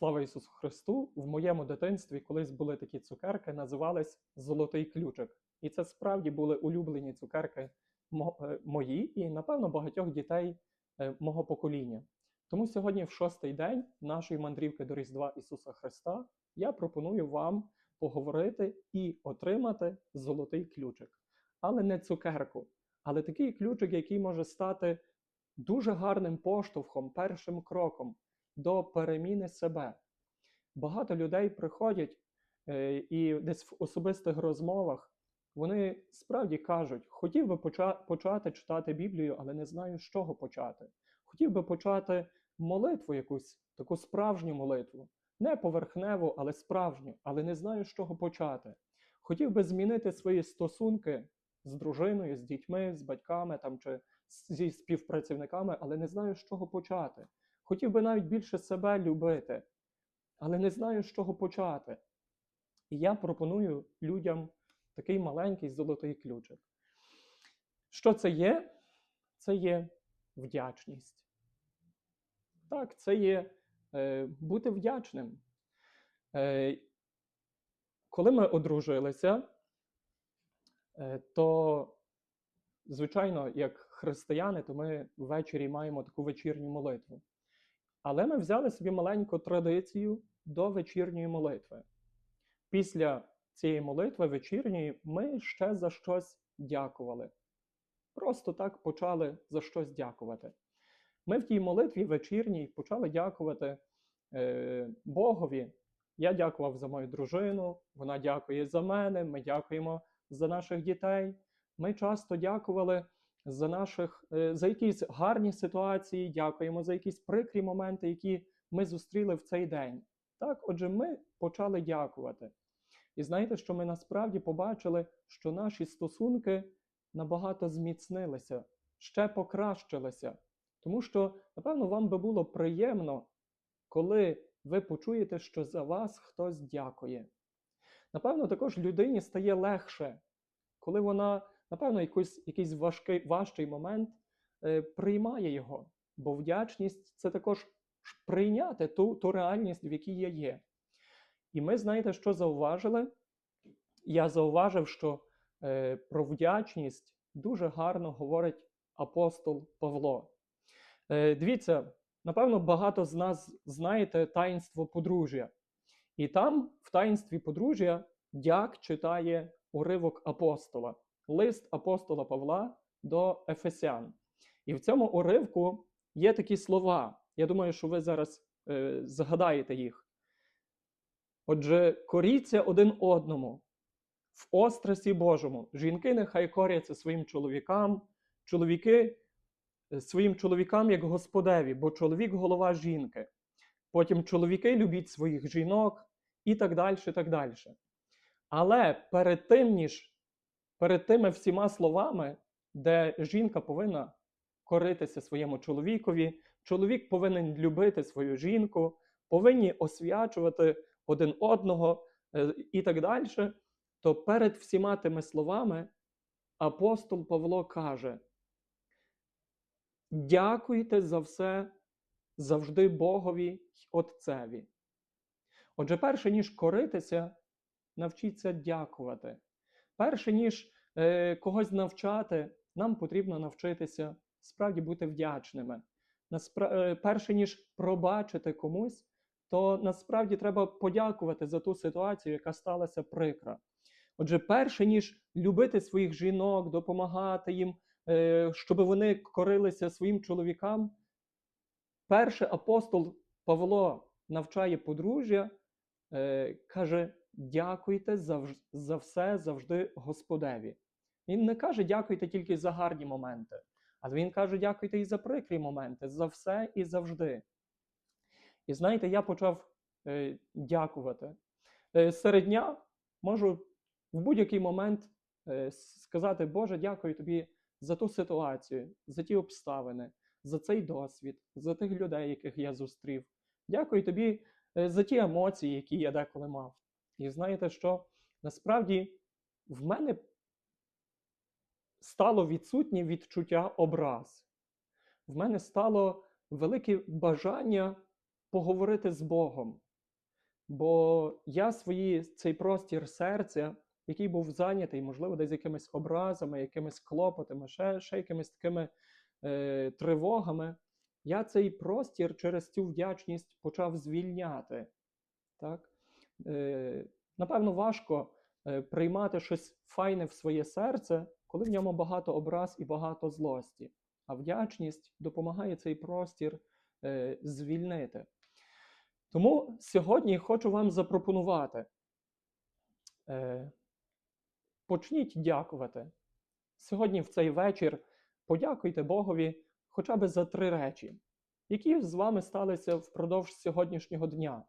Слава Ісусу Христу! В моєму дитинстві колись були такі цукерки, називались Золотий ключик. І це справді були улюблені цукерки е, мої і, напевно, багатьох дітей е, мого покоління. Тому сьогодні, в шостий день нашої мандрівки до Різдва Ісуса Христа, я пропоную вам поговорити і отримати золотий ключик. Але не цукерку, але такий ключик, який може стати дуже гарним поштовхом, першим кроком до переміни себе. Багато людей приходять е, і десь в особистих розмовах вони справді кажуть: хотів би почати читати Біблію, але не знаю, з чого почати. Хотів би почати молитву якусь, таку справжню молитву, не поверхневу, але справжню, але не знаю, з чого почати. Хотів би змінити свої стосунки з дружиною, з дітьми, з батьками там чи зі співпрацівниками, але не знаю, з чого почати. Хотів би навіть більше себе любити, але не знаю, з чого почати. І я пропоную людям такий маленький золотий ключик. Що це є? Це є вдячність. Так, це є е, бути вдячним. Е, коли ми одружилися, е, то, звичайно, як християни, то ми ввечері маємо таку вечірню молитву. Але ми взяли собі маленьку традицію до вечірньої молитви. Після цієї молитви вечірньої ми ще за щось дякували. Просто так почали за щось дякувати. Ми в тій молитві вечірній почали дякувати е, Богові. Я дякував за мою дружину, вона дякує за мене, ми дякуємо за наших дітей. Ми часто дякували за наших е, за якісь гарні ситуації, дякуємо за якісь прикрі моменти, які ми зустріли в цей день. Так, отже, ми почали дякувати. І знаєте, що ми насправді побачили, що наші стосунки набагато зміцнилися, ще покращилися. Тому що, напевно, вам би було приємно, коли ви почуєте, що за вас хтось дякує. Напевно, також людині стає легше, коли вона, напевно, якийсь, якийсь важкий, важчий момент е, приймає його. Бо вдячність це також прийняти ту, ту реальність, в якій я є. І ми, знаєте, що зауважили? Я зауважив, що е, про вдячність дуже гарно говорить апостол Павло. Е, дивіться, напевно, багато з нас знаєте таїнство подружжя. І там, в таїнстві подружжя, дяк читає уривок апостола, лист апостола Павла до Ефесян. І в цьому уривку є такі слова. Я думаю, що ви зараз е, згадаєте їх. Отже, коріться один одному в острасі Божому. Жінки нехай коряться своїм чоловікам, чоловіки е, своїм чоловікам як господеві, бо чоловік голова жінки. Потім чоловіки любіть своїх жінок і так далі. так. Але перед тим, ніж перед тими всіма словами, де жінка повинна коритися своєму чоловікові, чоловік повинен любити свою жінку, повинні освячувати один одного е, і так далі, то перед всіма тими словами апостол Павло каже: дякуйте за все завжди Богові й Отцеві. Отже, перше, ніж коритися, навчіться дякувати. Перше, ніж е, когось навчати, нам потрібно навчитися справді бути вдячними. Наспра... е, Перше, ніж пробачити комусь, то насправді треба подякувати за ту ситуацію, яка сталася прикра. Отже, перше, ніж любити своїх жінок, допомагати їм, е, щоб вони корилися своїм чоловікам, перше апостол Павло навчає подружжя, е, каже: дякуйте завж- за все завжди Господеві. Він не каже дякуйте тільки за гарні моменти, але він каже, дякуйте і за прикрі моменти, за все і завжди. І знаєте, я почав е, дякувати. Е, серед дня можу в будь-який момент е, сказати, Боже, дякую тобі за ту ситуацію, за ті обставини, за цей досвід, за тих людей, яких я зустрів. Дякую тобі е, за ті емоції, які я деколи мав. І знаєте, що насправді в мене стало відсутнє відчуття образ. В мене стало велике бажання поговорити з Богом, Бо я свої, цей простір серця, який був зайнятий, можливо, десь якимись образами, якимись клопотами, ще, ще якимись такими е, тривогами, я цей простір через цю вдячність почав звільняти. Так? Е, напевно, важко е, приймати щось файне в своє серце, коли в ньому багато образ і багато злості. А вдячність допомагає цей простір е, звільнити. Тому сьогодні хочу вам запропонувати. Почніть дякувати. Сьогодні в цей вечір подякуйте Богові хоча б за три речі, які з вами сталися впродовж сьогоднішнього дня.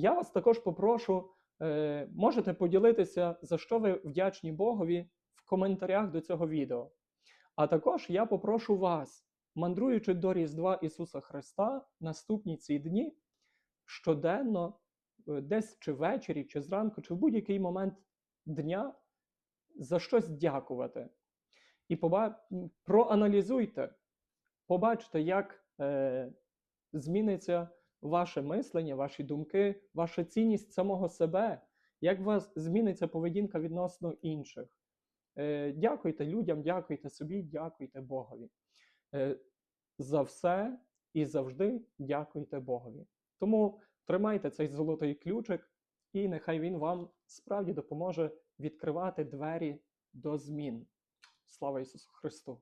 Я вас також попрошу, е, можете поділитися, за що ви вдячні Богові в коментарях до цього відео. А також я попрошу вас, мандруючи до Різдва Ісуса Христа, наступні ці дні, щоденно, е, десь чи ввечері, чи зранку, чи в будь-який момент дня за щось дякувати. І поба... проаналізуйте, побачте, як е, зміниться ваше мислення, ваші думки, ваша цінність самого себе, як у вас зміниться поведінка відносно інших. Е, дякуйте людям, дякуйте собі, дякуйте Богові. Е, за все і завжди дякуйте Богові. Тому тримайте цей золотий ключик, і нехай він вам справді допоможе відкривати двері до змін. Слава Ісусу Христу!